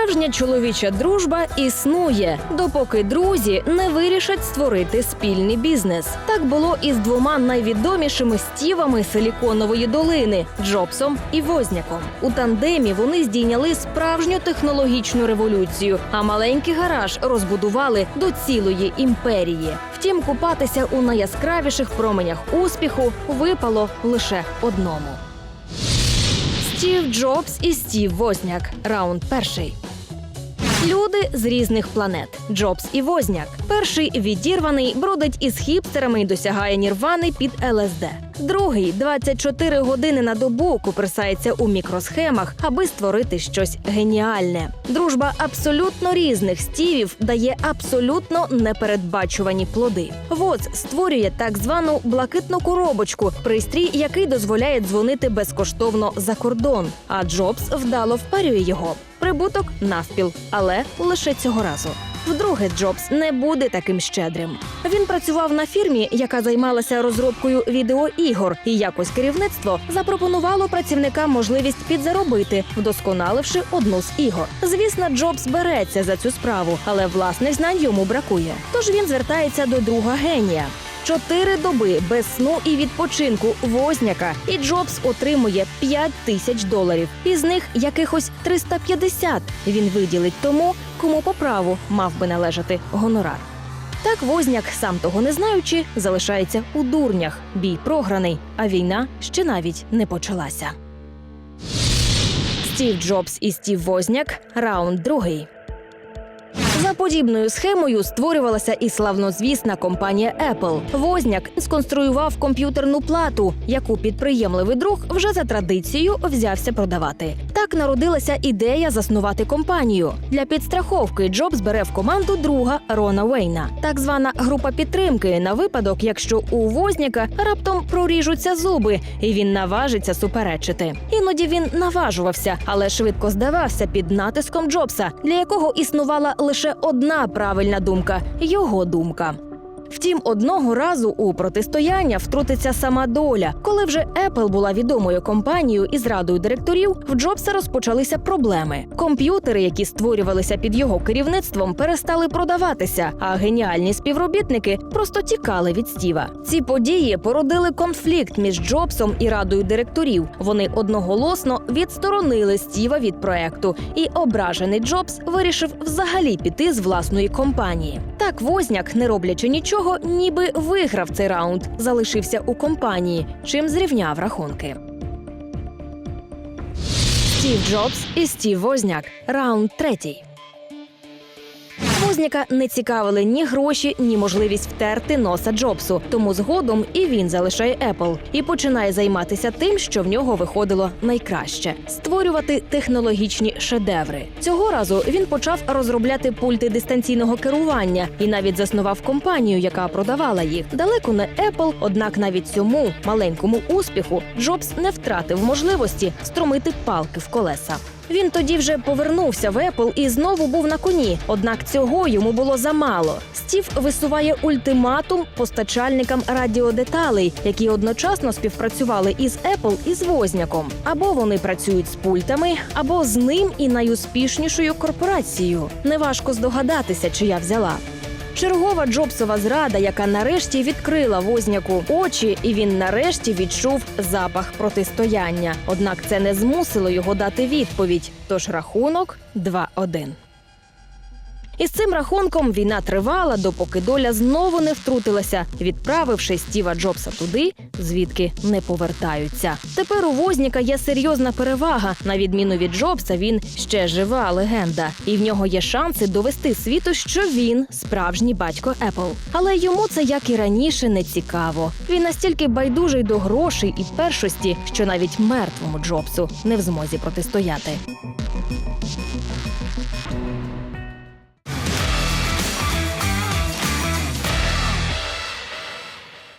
Справжня чоловіча дружба існує, допоки друзі не вирішать створити спільний бізнес. Так було і з двома найвідомішими стівами Силіконової долини Джобсом і Возняком. У тандемі вони здійняли справжню технологічну революцію, а маленький гараж розбудували до цілої імперії. Втім, купатися у найяскравіших променях успіху випало лише одному. Стів Джобс і Стів Возняк. Раунд перший. Люди з різних планет Джобс і Возняк. Перший відірваний бродить із хіпстерами і досягає нірвани під ЛСД. Другий 24 години на добу куперсається у мікросхемах, аби створити щось геніальне. Дружба абсолютно різних стівів дає абсолютно непередбачувані плоди. ВОЗ створює так звану блакитну коробочку, пристрій, який дозволяє дзвонити безкоштовно за кордон. А Джобс вдало впарює його. Прибуток навпіл, але лише цього разу. Вдруге, Джобс не буде таким щедрим. Він працював на фірмі, яка займалася розробкою відеоігор, і якось керівництво запропонувало працівникам можливість підзаробити, вдосконаливши одну з ігор. Звісно, Джобс береться за цю справу, але власних знань йому бракує. Тож він звертається до друга генія. Чотири доби без сну і відпочинку возняка, і Джобс отримує 5 тисяч доларів. Із них якихось 350 він виділить тому, кому по праву мав би належати гонорар. Так возняк, сам того не знаючи, залишається у дурнях. Бій програний, а війна ще навіть не почалася. Стів Джобс і Стів Возняк. Раунд другий. За подібною схемою створювалася і славнозвісна компанія Apple. Возняк сконструював комп'ютерну плату, яку підприємливий друг вже за традицією взявся продавати. Так народилася ідея заснувати компанію. Для підстраховки Джобс бере в команду друга Рона Уейна, так звана група підтримки на випадок, якщо у Возняка раптом проріжуться зуби, і він наважиться суперечити. Іноді він наважувався, але швидко здавався під натиском Джобса, для якого існувала лише одна правильна думка його думка. Втім, одного разу у протистояння втрутиться сама доля. Коли вже Apple була відомою компанією із радою директорів, в Джобса розпочалися проблеми. Комп'ютери, які створювалися під його керівництвом, перестали продаватися, а геніальні співробітники просто тікали від Стіва. Ці події породили конфлікт між Джобсом і радою директорів. Вони одноголосно відсторонили Стіва від проекту, і ображений Джобс вирішив взагалі піти з власної компанії. Так Возняк, не роблячи нічого, ніби виграв цей раунд, залишився у компанії, чим зрівняв рахунки. Стів Джобс і Стів Возняк. Раунд третій. Возняка не цікавили ні гроші, ні можливість втерти носа Джобсу. Тому згодом і він залишає Apple і починає займатися тим, що в нього виходило найкраще створювати технологічні шедеври. Цього разу він почав розробляти пульти дистанційного керування і навіть заснував компанію, яка продавала їх. Далеко не Apple, однак навіть цьому маленькому успіху Джобс не втратив можливості струмити палки в колеса. Він тоді вже повернувся в Apple і знову був на коні. Однак цього йому було замало. Стів висуває ультиматум постачальникам радіодеталей, які одночасно співпрацювали із Apple і з Возняком. Або вони працюють з пультами, або з ним і найуспішнішою корпорацією. Неважко здогадатися, чия взяла. Чергова Джобсова зрада, яка нарешті відкрила возняку очі, і він нарешті відчув запах протистояння. Однак це не змусило його дати відповідь. Тож рахунок 2-1. Із цим рахунком війна тривала, допоки доля знову не втрутилася, відправивши Стіва Джобса туди, звідки не повертаються. Тепер у Возніка є серйозна перевага. На відміну від Джобса, він ще жива легенда, і в нього є шанси довести світу, що він справжній батько Apple. Але йому це як і раніше не цікаво. Він настільки байдужий до грошей і першості, що навіть мертвому Джобсу не в змозі протистояти.